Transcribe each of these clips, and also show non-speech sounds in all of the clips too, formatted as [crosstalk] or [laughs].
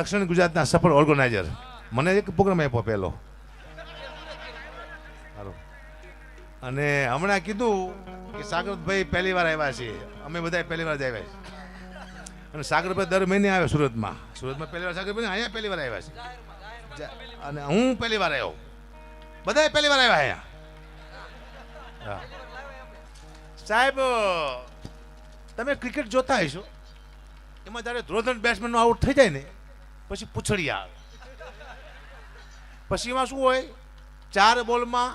દક્ષિણ ગુજરાતના સફળ ઓર્ગેનાઇઝર. મને એક પ્રોગ્રામ આપ્યો પહેલો. અને હમણાં કીધું કે સાગરભાઈ પહેલી વાર આવ્યા છીએ. અમે બધા પહેલી વાર જ આવ્યા છીએ. અને સાગરભાઈ દર મહિને આવે સુરતમાં. સુરતમાં પહેલી વાર સાગરભાઈ, અહીંયા પહેલી વાર આવ્યા છે અને હું પહેલી વાર આવ્યો. બધા પહેલી વાર આવ્યા અહીંયા. સાહેબ, તમે ક્રિકેટ જોતા હશો? એમાં જ્યારે ધ્રોધન બેટ્સમેનનો આઉટ થઈ જાય ને પછી પૂછડી આવે. પછી એમાં શું હોય? ચાર બોલમાં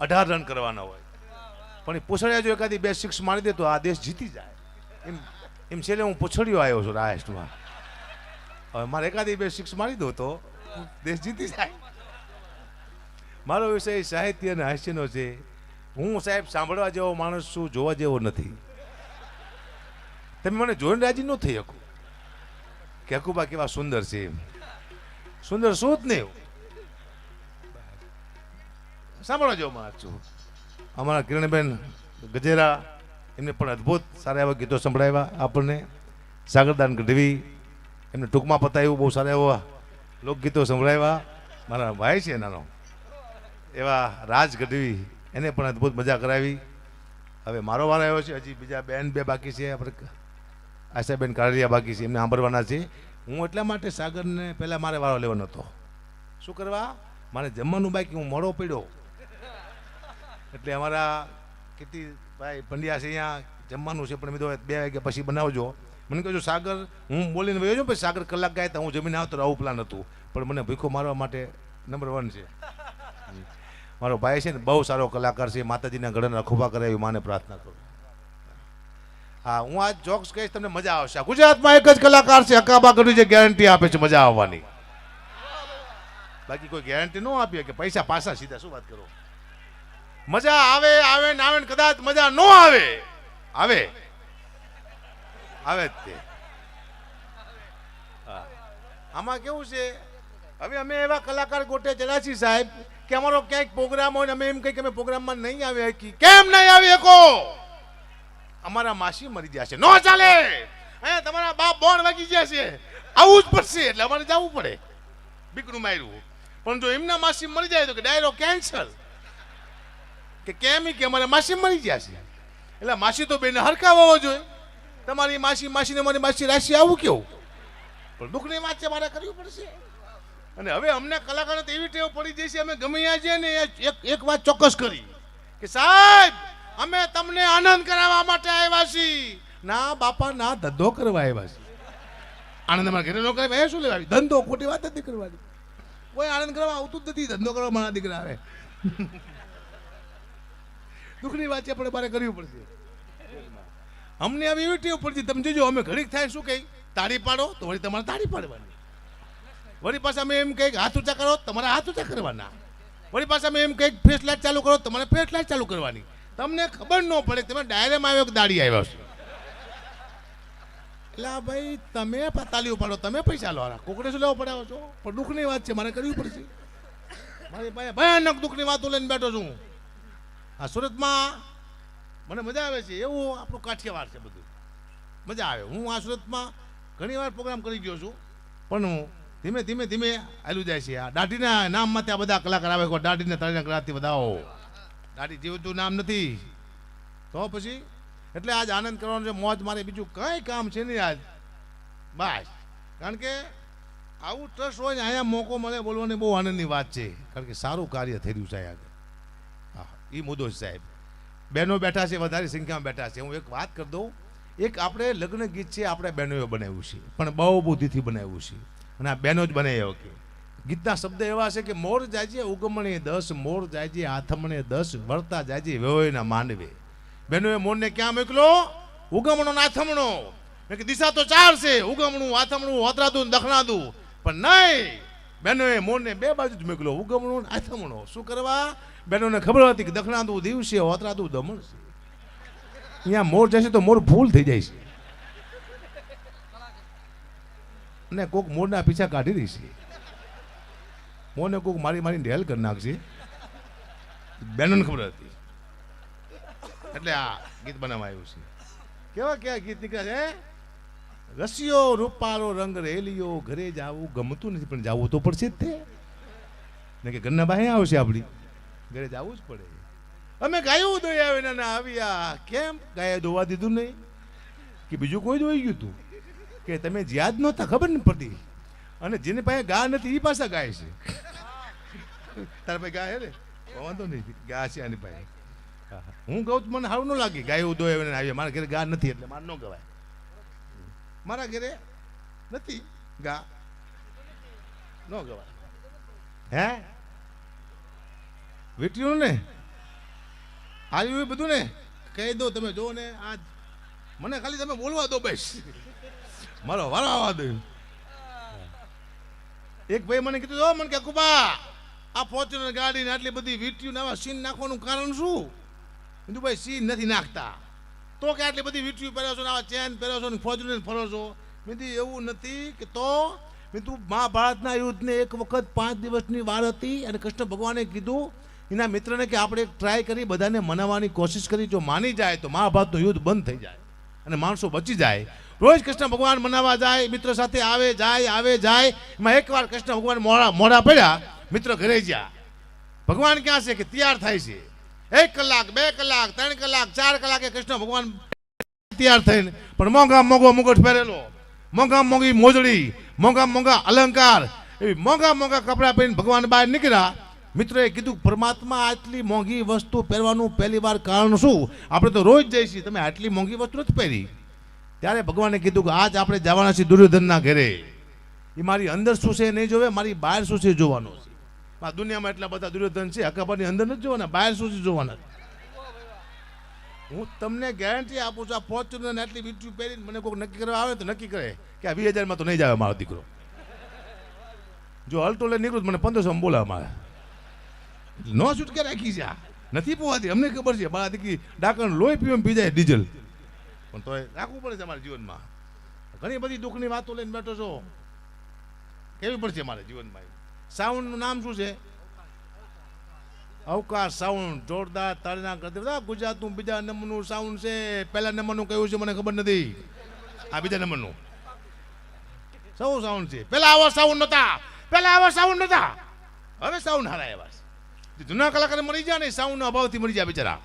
અઢાર રન કરવાના હોય. પણ એ પૂછડિયા જો એકાદી બે સિક્સ મારી દે તો આ દેશ જીતી જાય. એમ એમ છેલ્લે હું પૂછડીયો આવ્યો છું લાસ્ટમાં હવે મારે એકાદી બે સિક્સ મારી દો તો દેશ જીતી જાય. મારો વિષય સાહિત્ય અને હાસ્યનો છે. હું સાહેબ સાંભળવા જેવો માણસ છું, જોવા જેવો નથી. તમે મને જોઈને રાજી ન થઈ શકો. કે હકુબા કેવા સુંદર છે સુંદર શું જ નહીં સાંભળો માણસ છું અમારા કિરણબેન ગજેરા, એમને પણ અદ્ભુત સારા એવા ગીતો સંભળાવ્યા આપણને. સાગરદાન ગઢવી, એમને ટૂંકમાં પતાવ્યું બહુ સારા એવા લોકગીતો સંભળાવ્યા. મારા ભાઈ છે નાનો એવા રાજ ગઢવી, એને પણ અદ્ભુત મજા કરાવી. હવે મારો વાર આવ્યો છે, હજી બીજા બેન બે બાકી છે. આપણે આશાબેન કાળિયા બાકી છે, એમને સાંભળવાના છે. હું એટલા માટે સાગરને પહેલાં મારે વારો લેવાનો હતો. શું કરવા? મારે જમવાનું બાકી, હું મોડો પડ્યો. એટલે અમારા કીર્તિભાઈ પંડ્યા છે અહીંયા, જમવાનું છે, પણ મેં બે વાગ્યા પછી બનાવજો. મને કહ્યું સાગર, હું બોલીને વયો છું પછી સાગર કલાક ગયા તો હું જમીને આવતો આવું પ્લાન હતું. પણ મને ભૂખો મારવા માટે નંબર વન છે. મારો ભાઈ છે ને, બહુ સારો કલાકાર છે, માતાજીના ગળાના ખુબા કરાવી માને પ્રાર્થના કરું. હા, હું આ જોક્સ કહીશ, તમને મજા આવશે. ગુજરાતમાં એક જ કલાકાર છે હકાબા કરું જે ગેરંટી આપે છે મજા આવવાની. બાકી કોઈ ગેરંટી ન આપીએ કે પૈસા પાછા સીધા, શું વાત કરો? મજા આવે આવે ને આવે ને કદાચ મજા ન આવે. આવે. આવે જ તે. આમાં કેવું છે? હવે અમે એવા કલાકાર ગોટે ચડ્યા છીએ સાહેબ કે અમારો ક્યાંક પ્રોગ્રામ હોય અમે એમ કહીએ કે અમે પ્રોગ્રામમાં નહીં આવી શકી કેમ નહીં આવી શકો અમારા માસી મરી ગયા છે. નો ચાલે! હે, તમારા બાપ બોન વાગી ગયા છે. આવું જ પડશે, એટલે અમારે જવું પડે. બીકનું માર્યું પણ જો એમના માસી મરી જાય તો કે ડાયરો કેન્સલ. કે કેમ કે અમારે માસી મરી ગયા છે? એટલે માસી તો બેને હોવો જોઈએ. તમારી માસી, માસીને મારી માસી રાશિ આવું કેવું? પણ દુઃખની વાત છે, મારે કરવી પડશે. અને હવે અમને કલાકારો એવી ટેવ પડી જઈ અમે ગમે ત્યાં જઈએ ને, એક એક વાત ચોક્કસ કરી. કે સાહેબ અમે તમને આનંદ કરાવવા માટે આવ્યા છીએ. ના બાપા ના ધંધો કરવા આવ્યા છીએ. આનંદ અમારા ઘરે લોકો એ શું લેવા ધંધો ખોટી વાત નથી કરવાની. કોઈ આનંદ કરવા આવતું જ નથી ધંધો કરવા મારા દીકરા આવે. દુઃખની વાત છે પણ મારે કરવી પડશે. અમને આવી એવી ટેવ પડતી તમે જોજો અમે ઘડીક થાય શું કહી? તાળી પાડો તો વળી તમારે તાળી પાડવાની. વળી પાછા અમે એમ કંઈક હાથ ઊંચા કરો તમારે હાથ ઊંચા કરવાના. વળી પાછા અમે એમ કંઈક ફેસ લાઇટ ચાલુ કરો તમારે ફ્લેશ લાઇટ ચાલુ કરવાની. તમને ખબર ન પડે તમે ડાયરેમ આવ્યો કે દાડી આવ્યો છો? એટલે આ ભાઈ, તમે પતાલી ઉપાડો તમે પૈસા લો. કોકડે શું લેવો પડાવો છો? પણ દુઃખની વાત છે, મારે કરવી પડશે. મારી પાસે ભયાનક દુઃખની વાતો લઈને બેઠો છું આ સુરતમાં મને મજા આવે છે, એવું આપણું કાઠિયાવાડ છે બધું. મજા આવે. હું આ સુરતમાં ઘણી વાર પ્રોગ્રામ કરી ગયો છું, પણ હું ધીમે ધીમે ધીમે હાલ્યું જાય છે. આ દાઢીના નામમાં ત્યાં બધા કલાકાર આવે દાઢીને તળીને કલાકથી બધાઓ દાઢી જેવું નામ નથી. તો પછી એટલે આજ આનંદ કરવાનો છે, મોજ મારે, બીજું કંઈ કામ છે નહીં આજ. બસ. કારણ કે આવું ટ્રસ્ટ હોય ને અહીંયા મોકો મળે બોલવાની બહુ આનંદની વાત છે. કારણ કે સારું કાર્ય થઈ રહ્યું છે આગળ. હા એ મુદ્દો છે સાહેબ. બહેનો બેઠા છે, વધારે સંખ્યામાં બેઠા છે. હું એક વાત કરી દઉં. એક આપણે લગ્ન ગીત છે, આપણે બહેનોએ બનાવ્યું છે. પણ બહુ બુદ્ધિથી બનાવ્યું છે. અને આ બહેનો જ બનાવી કે ગીતના શબ્દ એવા છે કે મોર જાજે ઉગમણે દસ, મોર જાજે આથમણે દસ વળતા જાજે વેવયના માનવે બહેનોએ મોરને ક્યાં મોકલો? ઉગમણો ને આથમણો કે દિશા તો ચાર છે, ઉગમણું, આથમણું હોતરાદું દખણાદું પણ નહીં! બહેનોએ મોરને બે બાજુ જ મોકલો, ઉગમણું આથમણો. શું કરવા? બહેનોને ખબર હતી કે દખણાદું દિવસે હોતરાદું દમણ છે અહીંયા મોર જશે તો મોર ભૂલ થઈ જાય છે. અને કોક મોરના પીછા કાઢી રહી છે મોરને કોક મારી મારી ઢેલ કરી નાખશે. બેનોને ખબર હતી. એટલે આ ગીત બનાવવા આવ્યું છે. કેવા કેવા ગીત નીકળ્યા છે રસિયો, રૂપારો, રંગ રેલિયો, ઘરે જાવું ગમતું નથી, પણ જાવું તો પડશે જ તે. ને કે ઘરના બાહે આવશે આપણી. ઘરે જવું જ પડે. અમે ગાયું દોયા વિના ના આવ્યા. કેમ? ગાય દોવા દીધું નહીં. કે બીજું કોઈ દોઈ ગયું હતું કે તમે જ્યાં નહોતા, ખબર નહીં પડતી. અને જેની પાસે ગા નથી એ પાસે ગાય છે. તારા પાસે ગાય ને? વાંધો નહીં. ગા છે આની પાસે. હા, કહું તો મને સારું ન લાગે. ગાયું દોયા એને આવી મારા ઘરે ગા નથી એટલે મારે ન ગવાય. મારા ઘરે નથી ગા. ન ગવાય. હે? વીટ્યું ને? આવ્યું એ બધું ને? કહી દો તમે જો ને આ મને ખાલી તમે બોલવા દો બસ. મારો વારો આવવા દો. એક ભાઈ મને કીધું "ઓ, મને કે કુબા આ ફોર્ચ્યુનર ગાડીને આટલી બધી વીટ્યું આવા સીન નાખવાનું કારણ શું? કીધું ભાઈ સીન નથી નાખતા. તો કે આટલી બધી વીટ્યું પહેરો છો ને આવા ચેન પહેરો છો ને ફોર્ચ્યુનર ફરો છો મેં એવું નથી કે તો? મેં તું મહાભારતના યુદ્ધને એક વખત પાંચ દિવસની વાર હતી અને કૃષ્ણ ભગવાને કીધું એના મિત્રને કે આપણે એક ટ્રાય કરી બધાને મનાવવાની કોશિશ કરી જો માની જાય તો મહાભારતનું યુદ્ધ બંધ થઈ જાય અને માણસો બચી જાય. રોજ કૃષ્ણ ભગવાન મનાવવા જાય, મિત્ર સાથે આવે, જાય આવે, જાય. એમાં એકવાર કૃષ્ણ ભગવાન મોડા મોડા પડ્યા, મિત્રો ઘરે ગયા. ભગવાન ક્યાં છે કે તૈયાર થાય છે? એક કલાક, બે કલાક, ત્રણ કલાક, ચાર કલાકે કૃષ્ણ ભગવાન તૈયાર થઈને, પણ મોંઘા મોંઘો મુગટ પહેરેલો. મોંઘા મોંઘી મોજડી, મોંઘા મોંઘા અલંકાર, એવી મોંઘા મોંઘા કપડાં પહેરીને ભગવાન બહાર નીકળ્યા. મિત્રોએ કીધું, પરમાત્મા આટલી મોંઘી વસ્તુ પહેરવાનું પહેલી વાર કારણ શું? આપણે તો રોજ જઈશું. તમે આટલી મોંઘી વસ્તુ નથી પહેરી. ત્યારે ભગવાને કીધું કે આજ આપણે જવાના છીએ દુર્યોધનના ઘરે. એ મારી અંદર શું છે નહીં જોવે, મારી બહાર શું છે જોવાનું છે. આ દુનિયામાં એટલા બધા દુર્યોધન છે અકબરની અંદર નથી જોવાના, બહાર શું છે જોવાના હું તમને ગેરંટી આપું છું, આ ફોર્ચ્યુનર આટલી વીંટી પહેરીને મને કોઈ નક્કી કરવા આવે તો નક્કી કરે કે આ વીસ હજારમાં તો નહીં જાવે મારો દીકરો. જો અલ્ટો લઈને નીકળું મને પંદરસો બોલાવે મારે. નો છૂટકે રાખી છે આ. નથી પોવાતી, અમને ખબર છે બાળા દીકરી ડાકણ લોહી પીવા પી જાય ડીઝલ. પણ તોય રાખવું પડે છે અમારા જીવનમાં. ઘણી બધી દુઃખની વાતો લઈને બેઠો છો. કેવી પડશે મારે જીવનમાં સાઉન્ડનું નામ શું છે? અવકાશ સાઉન્ડ, જોરદાર તાળીના કરતી બધા ગુજરાતનું બીજા નંબરનું સાઉન્ડ છે. પહેલા નંબરનું કયું છે મને ખબર નથી. આ બીજા નંબરનું. સૌ સાઉન્ડ છે. પહેલા આવા સાઉન્ડ નહોતા. પહેલા આવા સાઉન્ડ નહોતા. હવે સાઉન્ડ હારા એવા જૂના કલાકાર મરી ગયા ને સાઉન્ડના અભાવથી મરી જાય બિચારા.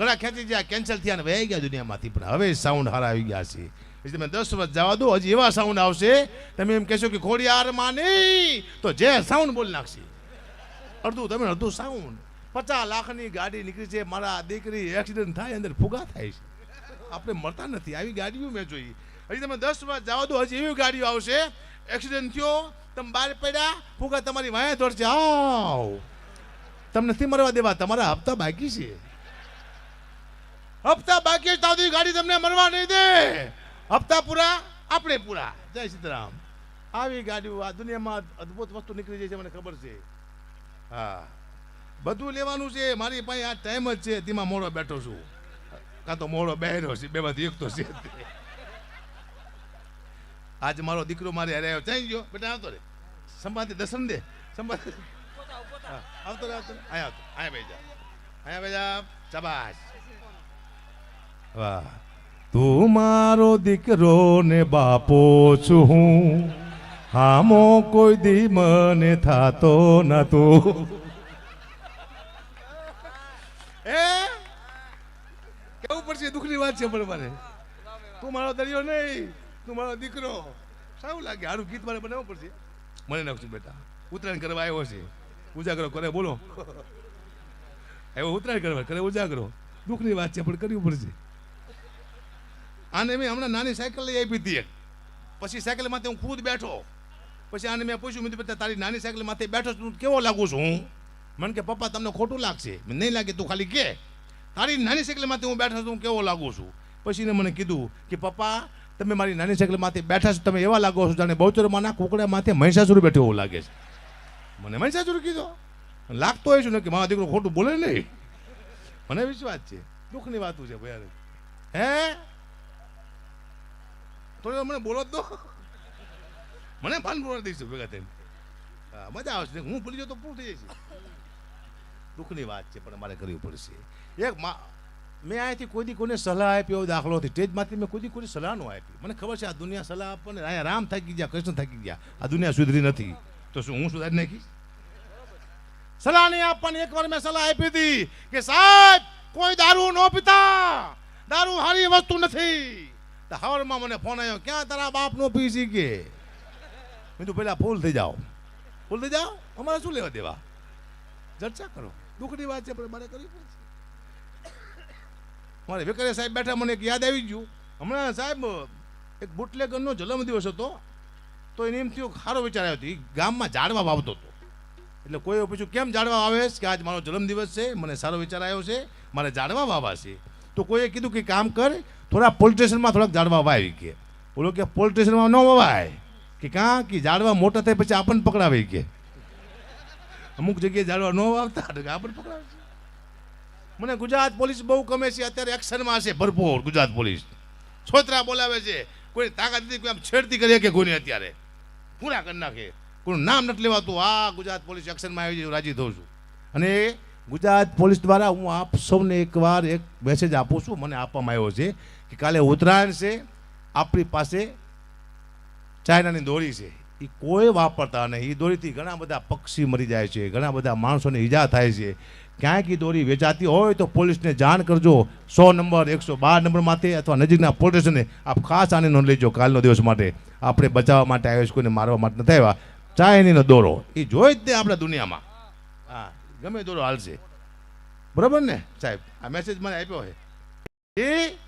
ઘણા ખેંચી ગયા કેન્સલ થયા ને વહી ગયા દુનિયામાંથી. પણ હવે સાઉન્ડ હારા આવી ગયા છે. એટલે તમે દસ વર્ષ જવા દો, હજી એવા સાઉન્ડ આવશે, તમે એમ કહેશો કે ખોડિયારમાં નહીં. તો જે સાઉન્ડ બોલી નાખશે. અડધું, તમે અડધું સાઉન્ડ પચાસ લાખની ગાડી નીકળી છે, મારા દીકરી એક્સિડન્ટ થાય, અંદર ફુગા થાય છે. આપણે મળતા નથી, આવી ગાડીઓ મેં જોઈ. હજી તમે દસ વર્ષ જવા દો, હજી એવી ગાડીઓ આવશે. એક્સિડન્ટ થયો, તમે બહાર પડ્યા, ફુગા તમારી વાંહે દોડશે આવ તમને નથી મરવા દેવા, તમારા હપ્તા બાકી છે. હપ્તા બાકી છે ત્યાં ગાડી તમને મરવા નહીં દે. હપ્તા પૂરા આપણે પૂરા. જય સીતારામ આવી ગાડીઓ આ દુનિયામાં અદ્ભુત વસ્તુ નીકળી જાય છે મને ખબર છે. હા. બધું લેવાનું છે મારી પાસે આ ટાઈમ જ છે તેમાં મોડો બેઠો છું. કાં તો મોડો બેહરો છે બેમાંથી એક તો છે. જ આજ મારો દીકરો મારે હારે આવ્યો. ચાઈ ગયો. બેટા આવતો રે. સંભાતી દર્શન દે. સંભાતી આવતો રે આવતો રે. અહીંયા આવતો. અહીંયા બેજા અહીંયા બેજા શાબાશ. વાહ. તું મારો દીકરો ને બાપો છું હું. હામો કોઈ દી મને થાતો નતું. એ કેવું પડશે? દુઃખની વાત છે પણ મારે. તું મારો દરિયો નહીં, તું મારો દીકરો. સારું લાગે, સારું ગીત મારે બનાવવું પડશે. મને નાખશું બેટા. ઉત્તરાયણ કરવા આવ્યો છે. ઉજાગરો કરે, બોલો. [laughs] એવો ઉત્તરાયણ કરવા કરે, ઉજાગરો. દુઃખની વાત છે, પણ કરવી પડશે. આને મેં હમણાં નાની સાયકલ લઈ આપી હતી પછી સાયકલ માથે હું ખુદ બેઠો. પછી આને મેં પૂછ્યું, મેં બધા તારી નાની સાયકલ માથે બેઠો છું કેવો લાગુ છું હું? મને કે, પપ્પા, તમને ખોટું લાગશે. નહીં લાગે, તું ખાલી કે. તારી નાની સાયકલ માથે હું બેઠો છું કેવો લાગુ છું? પછી એને મને કીધું કે, પપ્પા, તમે મારી નાની સાયકલ માથે બેઠા છો, તમે એવા લાગો છો જાણે બહુચરમાના કુકડા માથે મહિષાસુર બેઠો એવું લાગે છે. મને મહિષાસુર કીધો. લાગતો હોય છું કે, મારા દીકરો ખોટું બોલે નહીં. મને વિશ્વાસ છે. દુઃખની વાતું છે ભાઈ હે? થોડી મને બોલો જ દો મને ભાન પૂરા દઈશું ભેગા થઈને. મજા આવશે. હું ભૂલી જાઉં તો પૂરું થઈ જશે. દુઃખની વાત છે, પણ મારે કરવી પડશે. એક મા અહીંયાથી કોઈ કોઈને સલાહ આપી એવો દાખલો નથી. સ્ટેજમાંથી મેં કોઈ દી કોઈ સલાહ ન આપી. મને ખબર છે આ દુનિયા સલાહ આપણને અહીંયા રામ થાકી ગયા, કૃષ્ણ થાકી ગયા. આ દુનિયા સુધરી નથી. તો શું, હું સુધારી નાખીશ? સલાહ નહીં આપવાની. એકવાર મેં સલાહ આપી હતી કે સાહેબ, કોઈ દારૂ ન પીતા. દારૂ સારી વસ્તુ નથી. હવારમાં મને ફોન આવ્યો ક્યાં તારા બાપનો પીસી કે? મેં તો પહેલાં ફૂલ થઈ જાઓ. ફૂલ થઈ જાઓ? અમારે શું લેવા દેવા? ચર્ચા કરો. દુઃખની વાત છે, પણ મારે કરવી પડશે. મારે વેકરિયા સાહેબ બેઠા, મને એક યાદ આવી ગયું. હમણાં સાહેબ, એક બુટલેગરનો જન્મદિવસ હતો, તો એને એમ થયું સારો વિચાર આવ્યો હતો એ ગામમાં ઝાડવા વાવતો હતો. એટલે કોઈ પૂછ્યું, કેમ ઝાડવા આવે કે આજ મારો જન્મદિવસ છે? મને સારો વિચાર આવ્યો છે. મારે ઝાડવા વાવા છે. તો કોઈએ કીધું કે કામ કર થોડા પોલીસ સ્ટેશનમાં થોડાક ઝાડવા વાવી કે બોલો કે પોલીસ સ્ટેશનમાં ન વવાય. કે કાં? કે ઝાડવા મોટા થાય પછી આપણને પકડાવે કે. અમુક જગ્યાએ ઝાડવા ન વાવતા આપણને પકડાવે મને ગુજરાત પોલીસ બહુ ગમે છે, અત્યારે એક્શનમાં છે ભરપૂર ગુજરાત પોલીસ. છોતરા બોલાવે છે. કોઈ તાકાત નથી, કોઈ આમ છેડતી કરીએ કે કોઈને અત્યારે. પૂરા કરી નાખે. કોઈનું નામ નથી લેવાતું. આ ગુજરાત પોલીસ એક્શનમાં આવી છે રાજી થઉં છું. અને ગુજરાત પોલીસ દ્વારા હું આપ સૌને એકવાર એક મેસેજ આપું છું. મને આપવામાં આવ્યો છે. કે કાલે ઉત્તરાયણ છે, આપણી પાસે ચાઇનાની દોરી છે. એ કોઈ વાપરતા નહીં. એ દોરીથી ઘણા બધા પક્ષી મરી જાય છે, ઘણા બધા માણસોને ઈજા થાય છે. ક્યાંક એ દોરી વેચાતી હોય તો પોલીસને જાણ કરજો. સો નંબર, એકસો બાર નંબર માટે અથવા નજીકના પોલીસ સ્ટેશને આપ ખાસ આની નોંધ લેજો કાલનો દિવસ માટે. આપણે બચાવવા માટે આવ્યો છે કોઈને મારવા માટે નથી આવ્યા. ચાઇનીનો દોરો. એ જોઈ જ તે આપણા દુનિયામાં. હા, ગમે દોરો હાલશે. બરાબર ને? સાહેબ, આ મેસેજ મને આપ્યો છે. એ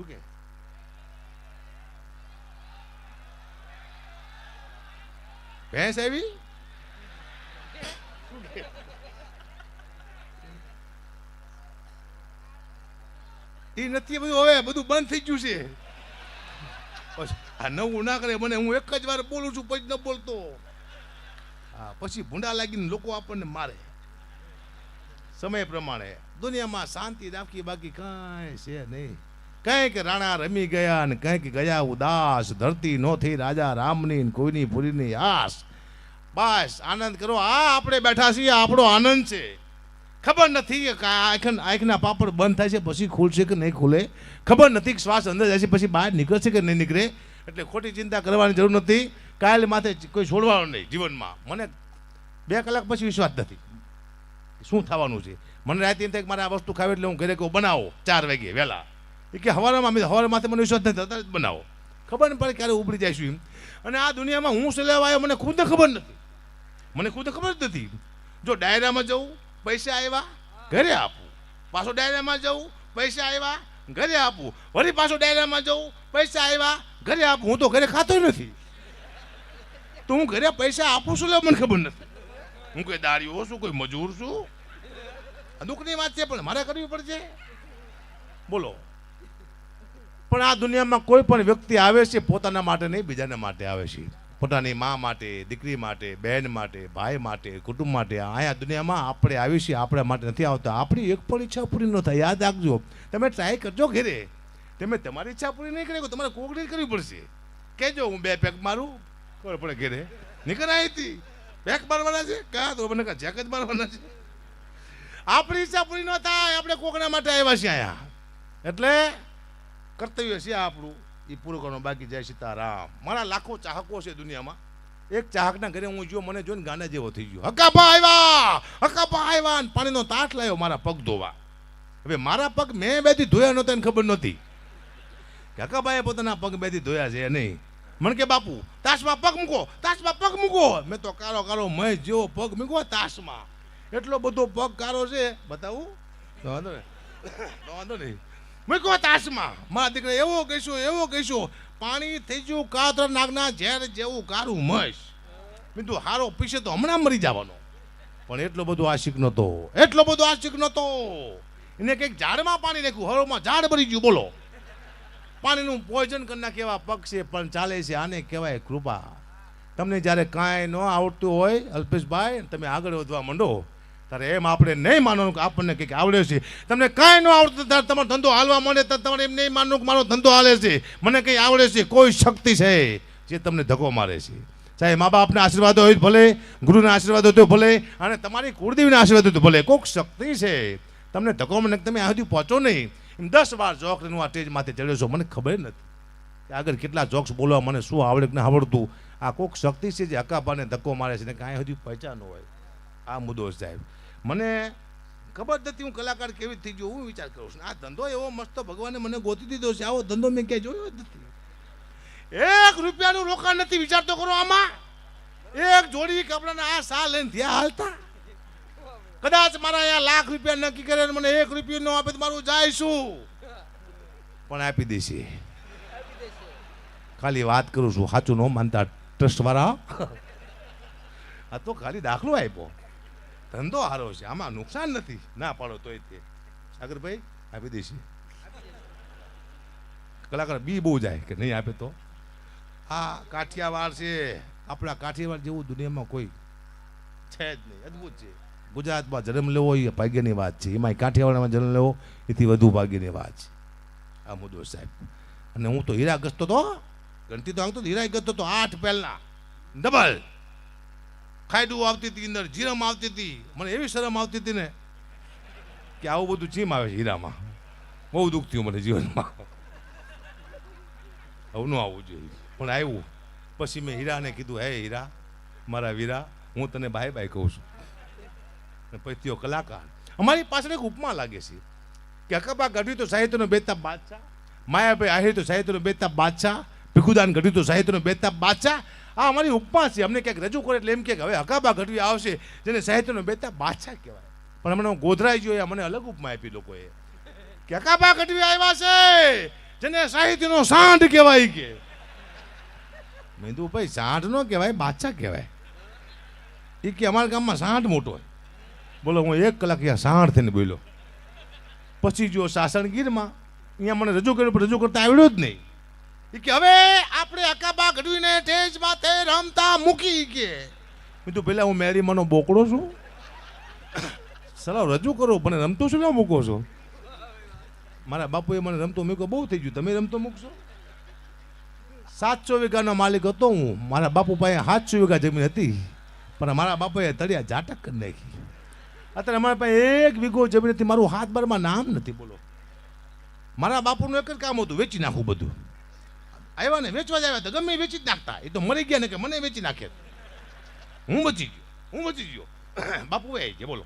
શું કે? ભેંસ આવી? એ નથી, બધું હવે બધું બંધ થઈ ગયું છે. આ નવું ના કરે, મને હું એક જ વાર બોલું છું, પછી ન બોલતો. હા, પછી ભૂંડા લાગીને લોકો આપણને મારે. સમય પ્રમાણે દુનિયામાં શાંતિ રાખી બાકી કાંઈ છે નહીં. કંઈક રાણા રમી ગયા ને કંઈક ગયા, ઉદાસ ધરતી નોથી રાજા રામની કોઈની પૂરીની આસ. બસ, આનંદ કરો. આ આપણે બેઠા છીએ, આપણો આનંદ છે. ખબર નથી કે આંખન આંખ આંખના પાપડ બંધ થાય છે, પછી ખુલશે કે નહીં ખુલે? ખબર નથી કે શ્વાસ અંદર જાય છે, પછી બહાર નીકળશે કે નહીં નીકળે? એટલે ખોટી ચિંતા કરવાની જરૂર નથી. કાયલ માથે કોઈ છોડવાનું નહીં જીવનમાં. મને બે કલાક પછી વિશ્વાસ નથી. શું થવાનું છે? મને રાતે એમ થાય કે મારે આ વસ્તુ ખાવી એટલે હું ઘરે કહું, બનાવો, ચાર વાગે વહેલા. એ કે હવારામાં અમે હવાર માથે મને વિશ્વાસ નથી અત્યારે બનાવો. ખબર નહીં પડે ક્યારે ઉભરી જાય એમ. અને આ દુનિયામાં હું સલાહ આવ્યો મને ખુદ ખબર નથી. મને ખુદ ખબર જ નથી. જો ડાયરામાં જવું પૈસા આવ્યા ઘરે આપું. પાછો ડાયરામાં જવું પૈસા આવ્યા ઘરે આપું. વળી પાછો ડાયરામાં જવું પૈસા આવ્યા ઘરે આપું. હું તો ઘરે ખાતો નથી. તો હું ઘરે પૈસા આપું છું મને ખબર નથી. હું કોઈ દાડીઓ છું, કોઈ મજૂર છું. દુઃખની વાત છે, પણ મારે કરવી પડશે. બોલો. પણ આ દુનિયામાં કોઈ પણ વ્યક્તિ આવે છે, પોતાના માટે નહીં, બીજાના માટે આવે છે. પોતાની મા માટે, દીકરી માટે, બહેન માટે, ભાઈ માટે, કુટુંબ માટે, અહીંયા દુનિયામાં આપણે આવી છીએ, આપણા માટે નથી આવતા. આપણી એક પણ ઈચ્છા પૂરી ન થાય. યાદ રાખજો, તમે ટ્રાય કરજો ઘેરે. તમે તમારી ઈચ્છા પૂરી નહીં કરી તમારે કોકડી કરવી પડશે. કહેજો, હું બે પેક મારું, ખબર પડે ઘેરે. નીકળ આવી હતી પેક મારવાના છે? કા તો મને જેક જ મારવાના છે? આપણી ઈચ્છા પૂરી ન થાય, આપણે કોકના માટે આવ્યા છીએ અહીંયા. એટલે કર્તવ્ય છે આપણું એ પૂરું કરવાનું. બાકી જય સીતારામ. મારા લાખો ચાહકો છે દુનિયામાં. એક ચાહકના ઘરે હું જો મને જોઈને ગાના જેવો થઈ ગયો. હકાપા આવ્યા હકાપા આવ્યા પાણીનો તાટ લાવ્યો મારા પગ ધોવા. હવે મારા પગ મેં બેથી ધોયા નહોતા એને ખબર નહોતી. કે હકાભાઈએ પોતાના પગ બેથી ધોયા છે નહીં. મને કે, બાપુ, તાશમાં પગ મૂકો, તાશમાં પગ મૂકો. મેં તો કારો કારો મય જેવો પગ મૂકો તાશમાં. એટલો બધો પગ કારો છે. બતાવું? વાંધો તો વાંધો નહીં. મૂકો તાસમાં. મારા દીકરા, એવો કહીશું એવો કહીશું, પાણી થઈ ગયું, કાતર નાગના ઝેર જેવું કારું મસ. તું હારો પીશે તો હમણાં મરી જવાનો. પણ એટલો બધો આશિક નહોતો. એટલો બધો આશિક નહોતો. એને કંઈક ઝાડમાં પાણી નાખ્યું. હરોમાં ઝાડ ભરી ગયું, બોલો. પાણીનું પોઈઝન કરી એવા પગ છે પણ ચાલે છે, આને કહેવાય કૃપા. તમને જ્યારે કાંઈ ન આવડતું હોય, અલ્પેશભાઈ, તમે આગળ વધવા માંડો. ત્યારે એમ આપણે નહીં માનવાનું કે આપણને કંઈક આવડે છે. તમને કાંઈ ન આવડતું ત્યારે તમારો ધંધો હાલવા માંડે ત્યારે તમારે એમ નહીં માનવું કે મારો ધંધો હાલે છે. મને કંઈ આવડે છે, કોઈ શક્તિ છે જે તમને ધક્કો મારે છે. સાહેબ, મા બાપના આશીર્વાદ હોય ભલે, ગુરુના આશીર્વાદ હોય તો ભલે, અને તમારી કુળદેવીના આશીર્વાદ હોય તો ભલે. કોઈક શક્તિ છે. તમને ધક્કો મને તમે આ સુધી પહોંચો નહીં. એમ દસ વાર જોકરીનું આ સ્ટેજમાંથી માથે ચડ્યો છો. મને ખબર નથી કે આગળ કેટલા જોક્સ બોલવા મને શું આવડે કે ના આવડતું. આ કોક શક્તિ છે જે હકાપાને ધક્કો મારે છે ને કાંઈ હજી પહોંચ્યા ન હોય. આ મુદ્દો સાહેબ. મને ખબર નથી હું કલાકાર કેવી થઈ ગયો, હું વિચાર કરું છું. આ ધંધો એવો મસ્ત ભગવાને મને ગોતી દીધો છે. આવો ધંધો મેં ક્યાંય જોયો જ નથી. એક રૂપિયાનું રોકાણ નથી, વિચાર તો કરો આમાં. એક જોડી કપડાના આ સા લઈને ત્યાં હાલતા. કદાચ મારા અહીંયા લાખ રૂપિયા નક્કી કરે મને એક રૂપિયો ન આપે તો મારું જાય શું પણ આપી દેશે. ખાલી વાત કરું છું, સાચું ન માનતા. ટ્રસ્ટ વાળા આ તો ખાલી દાખલો આપ્યો. ધંધો હારો છે. આમાં નુકસાન નથી. ના પાડો તોય તે. સાગરભાઈ, આપી દઈશ. કલાકાર બી બહુ જાય કે નહીં આપે તો? આ કાઠિયાવાડ છે. આપણા કાઠિયાવાડ જેવું દુનિયામાં કોઈ છે જ નહીં. અદ્ભુત છે. ગુજરાતમાં જન્મ લેવો એ ભાગ્યની વાત છે. એમાં કાઠિયાવાડમાં જન્મ લેવો એથી વધુ ભાગ્યની વાત છે. આ મુદ્દો સાહેબ. અને હું તો હીરા ઘસતો તો ગણતી તો આવતો હીરા ઘસતો તો આઠ પહેલાં ડબલ. ખાયડું આવતી હતી, અંદર જીરમ આવતી હતી. મને એવી શરમ આવતી હતી ને કે આવું બધું ચીમ આવે છે હીરામાં? બહુ દુઃખ થયું મને જીવનમાં. આવું ન આવવું જોઈએ. પણ આવ્યું. પછી મેં હીરાને કીધું, હે હીરા, મારા વીરા, હું તને બાય બાય કહું છું. પછી તેઓ કલાકાર. અમારી પાછળ એક ઉપમા લાગે છે કે અકબા ગઢવી તો સાહિત્યનો બેતા બાદશાહ, માયાભાઈ આહિર તો સાહિત્યનો બેતા બાદશાહ, ભીખુદાન ગઢવી તો સાહિત્યનો બેતા બાદશાહ આ અમારી ઉપમા છે. અમને ક્યાંક રજૂ કરે એટલે એમ કે હવે હકાબા ઘટવી આવશે, જેને સાહિત્યનો બેતા બાદશાહ કહેવાય. પણ હમણાં ગોધરાઈ જોઈએ મને અલગ ઉપમા આપી લોકોએ. કે હકાબા ઘટવી આવ્યા છે, જેને સાહિત્યનો સાંઢ કહેવાય કે. મેં તો ભાઈ, સાંઢ નો કહેવાય, બાદશાહ કહેવાય. એ કે, અમારા ગામમાં સાંઢ મોટો હોય બોલો, હું એક કલાક અહીંયા સાંઢ થઈને બોલ્યો. પછી જો સાસણગીરમાં, અહીંયા મને રજૂ કર્યું, પણ રજૂ કરતા આવડ્યો જ નહીં. એ કે, હવે આપણે અકાબા ગઢવીને ઠેજ માથે રમતા મૂકી કે. તો પેલા હું મેરી મનો બોકડો છું. સલાહ રજૂ કરો, પણ રમતો શું ના મૂકો છો? મારા બાપુએ મને રમતો મૂક્યો, બહુ થઈ ગયું. તમે રમતો મૂકશો? સાતસો વીઘાનો માલિક હતો હું. મારા બાપુ પાસે સાતસો વીઘા જમીન હતી, પણ મારા બાપાએ તળિયા જાટક કરી નાખી. અત્યારે અમારા પાસે એક વીઘો જમીન હતી. મારું હાથ બારમાં નામ નથી બોલો. મારા બાપુનું એક જ કામ હતું, વેચી નાખવું બધું. આવ્યા ને વેચવા જ આવ્યા તો ગમે વેચી જ નાખતા. એ તો મરી ગયા ને કે મને વેચી નાખે. હું બચી ગયો. હું બચી ગયો. [coughs] બાપુ, એ છે બોલો.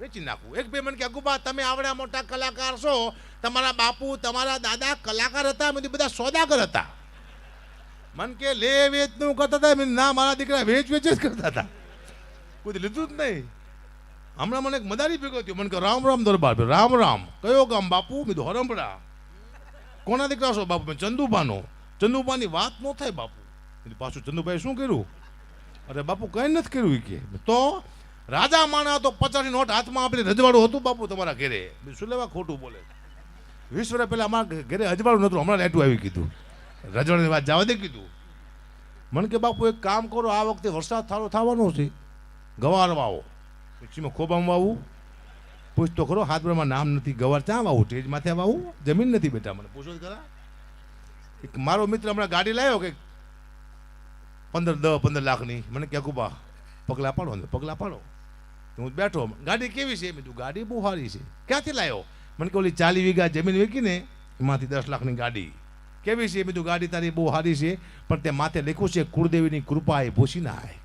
વેચી નાખું. એક બે મને કે અગુબા, તમે આવડા મોટા કલાકાર છો. તમારા બાપુ, તમારા દાદા કલાકાર હતા. કીધું બધા સોદાગર હતા. મન કે લે વેચનું કરતા હતા. મેં ના, મારા દીકરા વેચ વેચ જ કરતા હતા. કોઈ લીધું જ નહીં. હમણાં મને એક મદારી ભેગો થયો. મને કે રામ રામ દરબાર રામ રામ. કયો ગામ બાપુ? મેં કીધું હરંભડા કોના દીકરા છો બાપુ? મેં ચંદુબાનો ચંદુબાની વાત ન થાય બાપુ. એટલે પાછું ચંદુભાઈ શું કર્યું? અરે બાપુ કંઈ નથી કર્યું કે. તો રાજા માણા તો પચાસની નોટ હાથમાં આપણે રજવાડું હતું બાપુ તમારા ઘરે. શું લેવા ખોટું બોલે? વીસ વર્ષ પહેલાં અમારા ઘરે અજવાળું નહોતું, હમણાં લેટું આવી કીધું. રજવાડની વાત જવા દે કીધું. મને કે બાપુ એક કામ કરો, આ વખતે વરસાદ થારો થવાનો છે. ગવાર વાવો પછીમાં ખોબામાં વાવું પૂછ તો ખરો હાથ નામ નથી, ગવાર ક્યાં વાવું? ટેજ માથે વાવું જમીન નથી બેટા મને. પૂછો જ ખરા. મારો મિત્ર હમણાં ગાડી લાવ્યો કે પંદર દસ પંદર લાખની. મને કે કુબા પગલા પાડો ને, પગલા પાડો. હું બેઠો. ગાડી કેવી છે? મેં ગાડી બહુ સારી છે. ક્યાંથી લાવ્યો મને કે ઓલી ચાલી વીઘા જમીન વેચીને એમાંથી દસ લાખની ગાડી. કેવી છે? મેં ગાડી તારી બહુ સારી છે, પણ તે માથે લખ્યું છે, કુળદેવીની કૃપા એ ભૂસી ના આય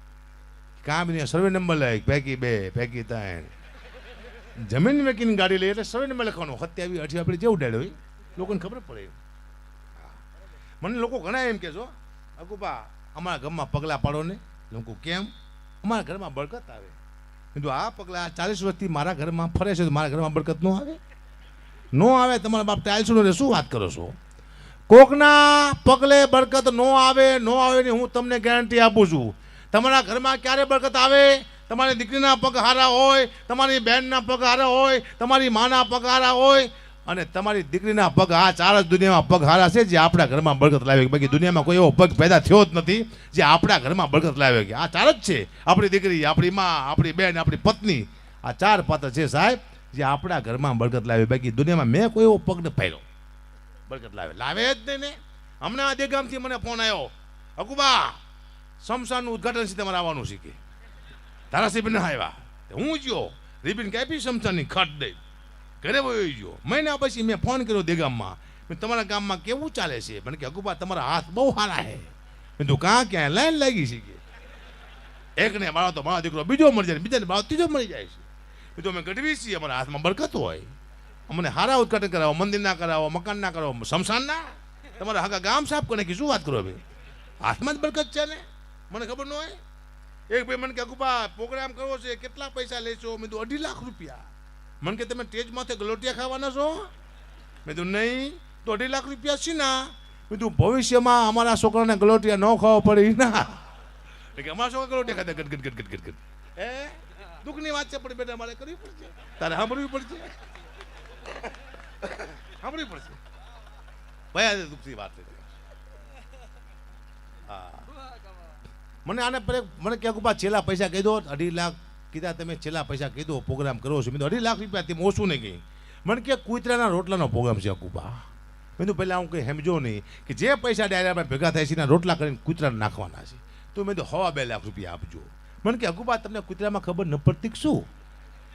કામ નહીં, સર્વે નંબર લઈ પેકી બે પેકી ત્રણ. જમીન વેકીની ગાડી લઈ, એટલે સર્વે નંબર લખવાનો. સત્યાવી અઠી આપણે જેવું ડેડ હોય, લોકોને ખબર પડે. મને લોકો ઘણા એમ કે છો અકુપા અમારા ઘરમાં પગલાં પાડો ને. લોકો કેમ? અમારા ઘરમાં બળકત આવે. કીધું, આ પગલાં ચાલીસ વર્ષથી મારા ઘરમાં ફરે છે, તો મારા ઘરમાં બળકત ન આવે? ન આવે. તમારા બાપ ટાઇલ્સનું શું વાત કરો છો? કોકના પગલે બરકત ન આવે ન આવે ને હું તમને ગેરંટી આપું છું. તમારા ઘરમાં ક્યારે બરકત આવે? તમારી દીકરીના પગ હારા હોય, તમારી બહેનના પગ હારા હોય, તમારી માના પગ હારા હોય અને તમારી દીકરીના પગ આ ચાર જ દુનિયામાં પગ હારા છે જે આપણા ઘરમાં બળગત લાવે બાકી દુનિયામાં કોઈ એવો પગ પેદા થયો જ નથી જે આપણા ઘરમાં બરકત લાવે કે આ ચાર જ છે. આપણી દીકરી, આપણી માં, આપણી બેન, આપણી પત્ની, આ ચાર પાત્ર છે સાહેબ, જે આપણા ઘરમાં બળગત લાવે બાકી દુનિયામાં મેં કોઈ એવો પગ ન ફેર્યો બળગત લાવે લાવે જ નહીં ને. હમણાં આજે દેગામથી મને ફોન આવ્યો અકુબા, શમશાનનું ઉદઘાટન છે તમારે આવવાનું છે કે? ના આવ્યા. હું જ્યો રિબિન કાપી શમશાનની ખટ દઈ. ઘરે વયો ગયો. મહિના પછી મેં ફોન કર્યો દેગામમાં. તમારા ગામમાં કેવું ચાલે છે? મને કે, અગુબા, તમારા હાથ બહુ સારા છે. મેં તું કાં ક્યાં? લાઈન લાગી છે કે? એકને મારો તો મારો દીકરો બીજો મળી જાય બીજાને મારો ત્રીજો મળી જાય છે. મેં તો અમે ગઢવી છીએ, અમારા હાથમાં બરકત હોય. અમને હારા ઉદઘાટન કરાવો, મંદિરના કરાવો, મકાનના કરાવો, શમશાનના? તમારા હાકા ગામ સાફ કરે કે શું વાત કરો ભાઈ હાથમાં જ બરકત છે ને? મને ખબર ન હોય? એક ભાઈ મને કે, અગુબા, પ્રોગ્રામ કરવો છે, કેટલા પૈસા લેશો? મેં તો અઢી લાખ રૂપિયા. મને કે, તમે સ્ટેજ માથે ગલોટિયા ખાવાના છો? મેં કીધું, નહીં તો અઢી લાખ રૂપિયા છે ના. તું ભવિષ્યમાં અમારા છોકરાને ગલોટિયા ન ખાવા પડે ના. કે અમારા છોકરા ગલોટિયા ખાતા. ગટ ગટ ગટ ગટ ગટ એ દુઃખની વાત છે પણ બેટા, મારે કરવી પડશે. તારે સાંભળવી પડશે. સાંભળવી પડશે. ભયા દુઃખની વાત છે. મને આને મને ક્યાંક ઉપર છેલ્લા પૈસા કહી દો, અઢી લાખ કીધા, તમે છેલ્લા પૈસા કીધો, પ્રોગ્રામ કરો છો. મેં અઢી લાખ રૂપિયા તેમ ઓછું નહીં કહી મને કે, કૂતરાના રોટલાનો પ્રોગ્રામ છે અકુબા. મેં તો પહેલાં હું કંઈ સમજો નહીં કે જે પૈસા આપણે ભેગા થાય છે, એના રોટલા કરીને કૂતરાને નાખવાના છે. તો મેં તો હવા બે લાખ રૂપિયા આપજો. મને કે, અકુબા, તમને કૂતરામાં ખબર ન પડતી શું?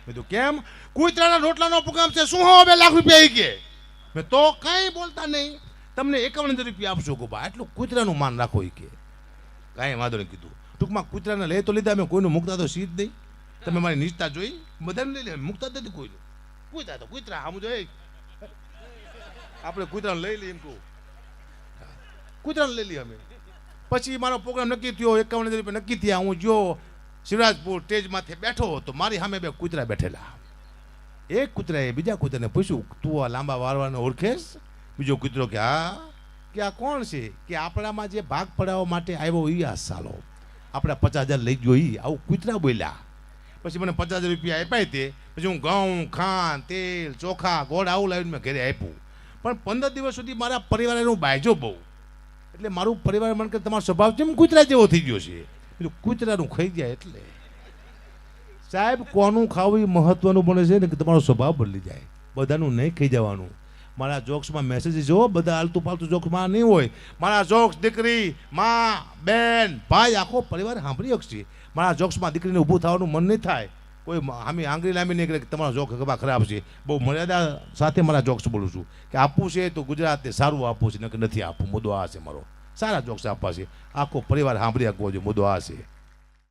મેં તો કેમ? કૂતરાના રોટલાનો પ્રોગ્રામ છે, શું હવા બે લાખ રૂપિયા એ કે? મેં તો કંઈ બોલતા નહીં. તમને એકાવન હજાર રૂપિયા આપશો અકુબા એટલું કૂતરાનું માન રાખો એ કે. કાંઈ વાંધો નહીં કીધું. ટૂંકમાં કૂતરાને લઈ તો લીધા, મેં કોઈનું મુકતા તો સીધ નહીં. તમે મારી નિષ્ઠા જોઈ, બધાને લઈ લે, મુકતા નથી કોઈનું કૂતરા તો કૂતરા આમ જોઈ આપણે કૂતરાને લઈ લઈએ એમ કહું. કૂતરાને લઈ લઈએ અમે. પછી મારો પ્રોગ્રામ નક્કી થયો, એકાવન હજાર રૂપિયા નક્કી થયા. હું જો શિવરાજપુર સ્ટેજમાંથી બેઠો તો મારી સામે બે કૂતરા બેઠેલા. એક કૂતરાએ બીજા કૂતરાને પૂછ્યું, તું આ લાંબા વારવાને ઓળખેશ? બીજો કૂતરો કે, હા. કે, આ કોણ છે? કે, આપણામાં જે ભાગ પડાવવા માટે આવ્યો એ આ સાલો. આપણે પચાસ હજાર લઈ ગયો એ આવું કૂતરા બોલ્યા. પછી મને પચાસ રૂપિયા આપ્યા તે. પછી હું ઘઉં, ખાંડ, તેલ, ચોખા, ગોળ આવું લાવીને મેં ઘરે આપ્યું. પણ પંદર દિવસ સુધી મારા પરિવારે હું બાયજો બહુ. એટલે મારું પરિવાર મને કે તમારો સ્વભાવ કેમ કૂતરા જેવો થઈ ગયો છે? એટલે કૂતરાનું ખાઈ જાય એટલે. સાહેબ, કોનું ખાવું એ મહત્વનું બને છે ને કે તમારો સ્વભાવ બદલી જાય. બધાનું નહીં ખાઈ જવાનું. મારા જોક્સમાં મેસેજ જો, બધા આલતું પાલતું જોક્સમાં નહીં હોય. મારા જોક્સ દીકરી, મા, બેન, ભાઈ, આખો પરિવાર સાંભળી શકશે. મારા જોક્સમાં દીકરીને ઊભું થવાનું મન નહીં થાય. કોઈ આમી આંગળી લાંબી નહીં કરે કે તમારા જોક ખબર ખરાબ છે. બહુ મર્યાદા સાથે મારા જોક્સ બોલું છું કે આપવું છે તો ગુજરાતને સારું આપવું છે, નકર નથી આપવું. મુદ્દો આ છે મારો. સારા જોક્સ આપવા છે. આખો પરિવાર સાંભળી આપવો જોઈએ મુદ્દો આ છે.